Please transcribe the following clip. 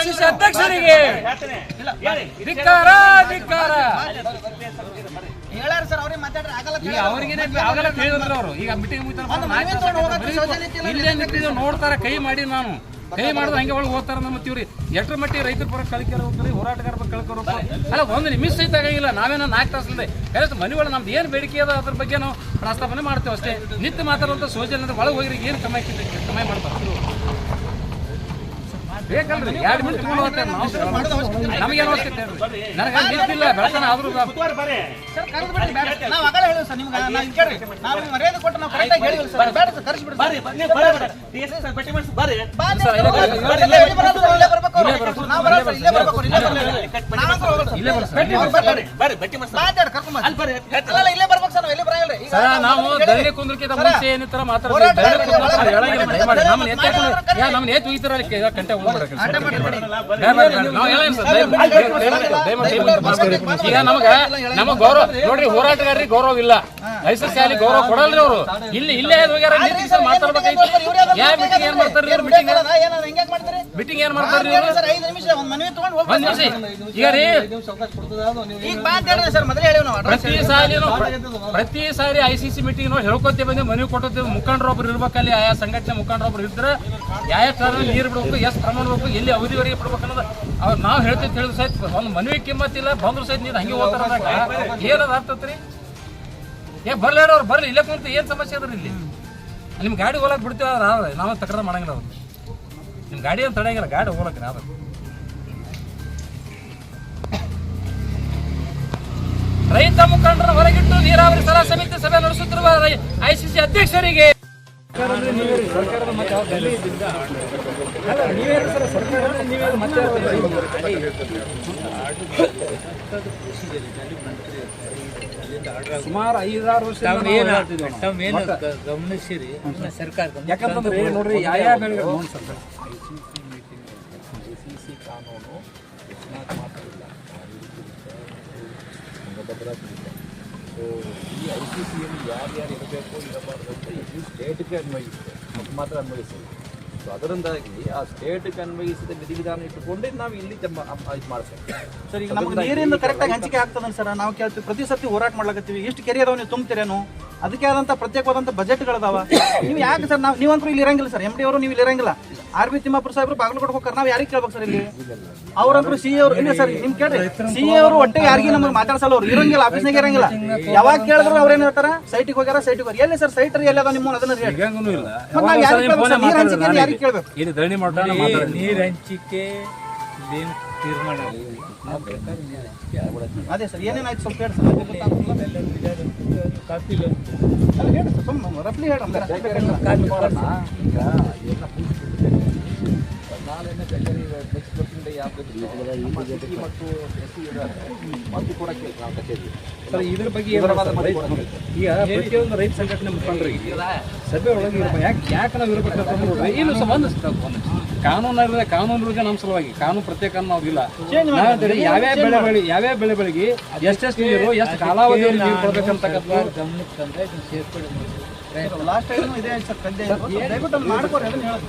ICC ಅಧ್ಯಕ್ಷರಿಗೆ ಧಿಕ್ಕಾರ ಧಿಕ್ಕಾರ. ಹೇಳಾರ ಸರ್ ಅವ್ರಿಗೆ ಮಾತಾಡ್ರಿ ಆಗಲ್ಲ ಈಗ ಅವ್ರಿಗೇನೆ ಅವಾಗೆಲ್ಲ ಹೇಳಿದ್ರು ಅವರು. ಈಗ ಮೀಟಿಂಗ್ ಇಲ್ಲೇ ನಿಂತಿದ್ದು ನೋಡ್ತಾರೆ ಕೈ ಮಾಡಿ ನಾನು. ಕೈ ಮಾಡಿದ್ರೆ ಹಂಗೆ ಒಳಗೆ ಹೋಗ್ತಾರ ನಮ್ಮ ಇವ್ರಿ. ಎಷ್ಟರ ಮಟ್ಟಿಗೆ ರೈತರ ಪರ ಕಳ್ಕ್ಯಾರ ಹೋಗ್ತಾರೆ ಹೋರಾಟಗಾರ ಪರ ಕಳ್ಕೊರ್ ಅಲ್ಲ ಒಂದು ನಿಮಿಷ ಸಹಿತ ಆಗಿಲ್ಲ ನಾವೇನೋ ನಾಲ್ಕು ತಾಸು ಕೆಲಸ ಕರೆಕ್ಟ್ ಮನೆ ಒಳಗೆ ನಮ್ದು ಏನು ಬೇಡಿಕೆ ಅದ ಅದ್ರ ಬಗ್ಗೆ ನಾವು ಪ್ರಸ್ತಾಪನೆ ಮಾಡ್ತೇವೆ ಅಷ್ಟೇ. ನಿತ್ಯ ಮಾತಾಡುವಂಥ ಸೋಜಲ್ ಅಂದ್ರೆ ಒಳಗೆ ಹೋಗಿರಿ ಏನು ಕಮಾಯಿ ಕಮಾಯಿ ಮಾಡ್ತಾರೆ. ಬೇಕಲ್ರಿ ಎರಡು ಮಿನಿಟ್ ನಮಗೇನು ಅವಶ್ಯಕತೆ ನನಗೆ ನಿಂತಿಲ್ಲ ಬೆಳತನ ಆದ್ರೂ ನಿಮ್ಗೆ ನಿಮ್ಗೆ ಇಲ್ಲೇ ಬರ್ರಿ. ಸರ್, ನಾವು ಧರಣಿ ಕುಂದ್ರಕ್ಕಿಂತ ಮುಂಚೆ ಏನಿತ್ತರ ಮಾತಾಡ್ತೀವಿ ಧರಣಿ ಹೇಳಂಗಿಲ್ಲ ದಯಮಾಡಿ ಯಾ ನಮ್ಮನ್ನ ಎತ್ತಿ ಒಯ್ತಾರ ಅಲ್ಲಿ ಕೈ- ಗಂಟೆ ಹೋಗ್ಬಿಡ್ರಿ ಆಟ ಮಾಡಿ, ಮಾಡಿ. ನಾವು ಹೇಳಂಗಿಲ್ಲ ಸರ್ ದಯಮಾಡಿ ದಯಮಾಡಿ ದಯಮಾಡಿ ಈಗ ನಮಗ ನಮಗ್ ಗೌರವ ನೋಡ್ರಿ ಹೋರಾಟಗಾರ್ರಿ ಗೌರವ ಇಲ್ಲ ಲೈಸೆನ್ಸ್ ಶಾಲೆ ಗೌರವ ಕೊಡಲ್ರಿ ಅವರು. ಇಲ್ಲಿ ಇಲ್ಲೇ ಹೋಗ್ಯಾರ ಮಾತಾಡ್ಬೇಕಾಯ್ತು. ಯಾವ ಮೀಟಿಂಗ್ ಏನ್ ಮಾಡ್ತಾರ್ರಿ ಇವ್ರು ಮೀಟಿಂಗ್ ಏನ್? ಮಾಡ್ತಾರ್ರಿ ಇವ್ರು ಒಂದ್ ನಿಮಿಷ. ಈಗ ರೀ ಪ್ರತಿ ಸಾರಿ ಪ್ರತಿ ಸಾರಿ ಐ ಸಿ ಸಿ ಮೀಟಿಂಗ್ ನಾವು ಹೇಳ್ಕೊತೇ ಬಂದ್ರೆ ಮನವಿ ಕೊಟ್ಟೋತೇವೆ ಮುಖಂಡರೊಬ್ರು ಇರ್ಬೇಕಲ್ಲಿ ಆಯಾ ಸಂಘಟನೆ ಮುಖಂಡರೊಬ್ರು ಇದ್ರೆ ಯಾವ ಕಾರಣ ನೀರು ಬಿಡ್ಬೇಕು ಎಷ್ಟು ಕ್ರಮ ಬಿಡ್ಬೇಕು ಎಲ್ಲಿ ಅವಧಿವರೆಗೆ ಬಿಡ್ಬೇಕು ಅನ್ನೋದು ಅವ್ರು ನಾವು ಹೇಳ್ತೇವೆ ತಿಳಿದು ಸಹಿತ ಒಂದು ಮನವಿ ಕಿಮ್ಮತ್ತಿಲ್ಲ ಬಂದ್ರು ಸಹಿತ ನೀರು ಹಂಗೆ ಹೋಗ್ತಾರ ಏನದ ಆಗ್ತತ್ರಿ? ಏ ಬರ್ಲೇಡ ಅವ್ರು ಬರ್ಲಿ ಇಲ್ಲೇ ಕುಂತು ಏನು ಸಮಸ್ಯೆ ಅದ್ರಿ ಇಲ್ಲಿ? ನಿಮ್ಮ ಗಾಡಿ ಹೋಗಕ್ಕೆ ಬಿಡ್ತೀವಿ ಆದ್ರೆ ನಾವು ತಕರಾರು ಮಾಡಂಗಿಲ್ಲ ಅವ್ರು ನಿಮ್ಮ ಗಾಡಿ ಅಂತ ತಡೆಯಂಗಿಲ್ಲ ಗಾಡಿ ಹೋಗಕ್ಕೆ ಆದ್ರೆ ರೈತ ಮುಖಂಡರ ಹೊರಗಿಟ್ಟು ನೀರಾವರಿ ಸಲಹಾ ಸಮಿತಿ ಸಭೆ ನಡೆಸುತ್ತಿರುವ ಐಸಿಸಿ ಅಧ್ಯಕ್ಷರಿಗೆ ಸುಮಾರು ಐದಾರು ವರ್ಷ ತಾವೇನು ಗಮನಿಸಿರಿ? ಸರ್ಕಾರ ಯಾಕಂತಂದ್ರೆ ನೋಡ್ರಿ ಯಾವ ಕಾನೂನು ಸೊ ಈ ಐ ಸಿ ಸಿಯಲ್ಲಿ ಯಾರ್ಯಾರು ಇರಬೇಕು ಇರಬಾರ್ದು ಅಂತ ಇದು ಸ್ಟೇಟ್ಗೆ ಅನ್ವಯಿಸುತ್ತೆ ಅದು ಮಾತ್ರ ಅನ್ವಯಿಸಲ್ಲ ಸೊ ಅದರಿಂದಾಗಿ ಆ ಸ್ಟೇಟ್ಗೆ ಅನ್ವಯಿಸಿದ ವಿಧಿವಿಧಾನ ಇಟ್ಟುಕೊಂಡೇ ನಾವು ಇಲ್ಲಿ ತಮ್ಮ ಇದು ಮಾಡ್ತೇವೆ ಸರ್ ಈಗ ನಮ್ಗೆ ನೀರಿಂದ ಕರೆಕ್ಟಾಗಿ ಹಂಚಿಕೆ ಆಗ್ತದನ್ ಸರ್ ನಾವು ಕೇಳ್ತೀವಿ. ಪ್ರತಿ ಸರ್ತಿ ಹೋರಾಟ ಮಾಡ್ಲಕತ್ತೀವಿ. ಎಷ್ಟು ಕೆರೆ ಅದಾವ ನೀವು ತುಂಬ್ತೀರೇನು ಅದಕ್ಕೆ ಆದಂತ ಪ್ರತ್ಯೇಕವಾದಂತ ಬಜೆಟ್ಗಳದಾವ ನೀವು ಯಾಕೆ ಸರ್ ನಾವು ನೀವಂತೂ ಇಲ್ಲಿ ಇರಂಗಿಲ್ಲ ಸರ್. ಎಂ ಡಿ ಅವರು ನೀವು ಇಲ್ಲಿ ಇರಂಗಿಲ್ಲ. ಆರ್ ಬಿ ತಿಮ್ಮಾಪುರ ಸಾಹೇಬ್ರು ಬಾಗಲಕೋಟೆ ಹೋಗ್ತಾರೆ. ನಾವು ಯಾರಿಗೆ ಕೇಳ್ಬೇಕು ಸರ್ ಇಲ್ಲಿ? ಅವ್ರಂತೂ ಸಿ ಅವರು ಇಲ್ಲ ಸರ್ ನಿಮ್ ಕೇಳ್ರಿ. ಸಿ ಅವರು ಒಟ್ಟೆ ಯಾರಿಗೆ ನಮ್ಗೆ ಮಾತಾಡ್ಸಲ್ಲ ಅವ್ರು. ಇರಂಗಿಲ್ಲ ಆಫೀಸ್ನಾಗ ಇರಂಗಿಲ್ಲ. ಯಾವಾಗ ಕೇಳಿದ್ರು ಅವ್ರು ಏನ್ ಹೇಳ್ತಾರ? ಸೈಟಿಗೆ ಹೋಗ್ಯಾರ ಸೈಟಿಗೆ ಹೋಗ್ರಿ ಎಲ್ಲಿ ಸರ್ ಸೈಟ್ ಎಲ್ಲಿ ಅದ ನಿಮ್ಮ ಅದನ್ನ ಹೇಳಿ ಇಲ್ಲ. ಮತ್ತೆ ನಾವು ಯಾರಿಗೆ ಕೇಳ್ಬೇಕು? ನೀರ್ ಹಂಚಿಕೆ ಯಾರಿಗೆ ಕೇಳ್ಬೇಕು ಇಲ್ಲಿ ಧರಣಿ ಮಾಡ್ತಾನೆ ನೀರು ಹಂಚಿಕೆ ಇದೇನು ತೀರ್ಮಾನ ಅದೇ ಸರ್ ಏನೇನಾಯ್ತು ಸ್ವಲ್ಪ ಹೇಳಿ ಸರ್. ಕಾಫಿ ಅಲ್ಲ ಹೇಳಿ ಸರ್ ಸುಮ್ಮನೆ ರಫ್ಲಿ ಹೇಳಿ ಈಗ ಎಲ್ಲ ನೆಕ್ಸ್ಟ್ ಬರ್ತಿಂದ ಯಾವ್ದು ನಮ್ಮ ಮತ್ತು ಎಸ್ ಸಿ ಇದ್ದಾರೆ ಅದು ಕೂಡ ನಾವು ಕಚೇರಿ ಸರ್ ಇದ್ರ ಬಗ್ಗೆ ಈಗ ಪ್ರತಿಯೊಂದು ರೈತ ಸಂಘಟನೆ ಮುಖಂಡರಿಗೆ ಸಭೆ ಒಳಗೆ ಇರ್ಬೇಕು. ಯಾಕೆ ಯಾಕೆ ನಾವು ಇರ್ಬೇಕು ಏನು ಸರ್ ಒಂದು ಒಂದು ಕಾನೂನು ಇರಲ್ಲ ನಮ್ಮ ಸಲುವಾಗಿ. ಕಾನೂನು ಪ್ರತ್ಯೇಕ ನಾವು ಇಲ್ಲ. ಯಾವ್ಯಾವ ಬೆಳೆ ಬೆಳಿ ಯಾವ್ಯಾವ ಬೆಳೆ ಬೆಳೆಗೆ ಎಷ್ಟೆಷ್ಟು ನೀರು ಎಷ್ಟು ಕಾಲಾವಧಿಯಲ್ಲಿ ನೀರು ಕೊಡ್ಬೇಕಂತಕ್ಕಂಥ ಗಮನಕ್ಕೆ ತಂದ್ರೆ ಇದನ್ನ ಸೇರ್ಪಡೆ ಲಾಸ್ಟ್ ಟೈಮ್ ಇದೆ? ಸರ್ ಕಂದೆ ಮಾಡ್ಕೊರಿ ಅದನ್ನ ಹೇಳೋದು.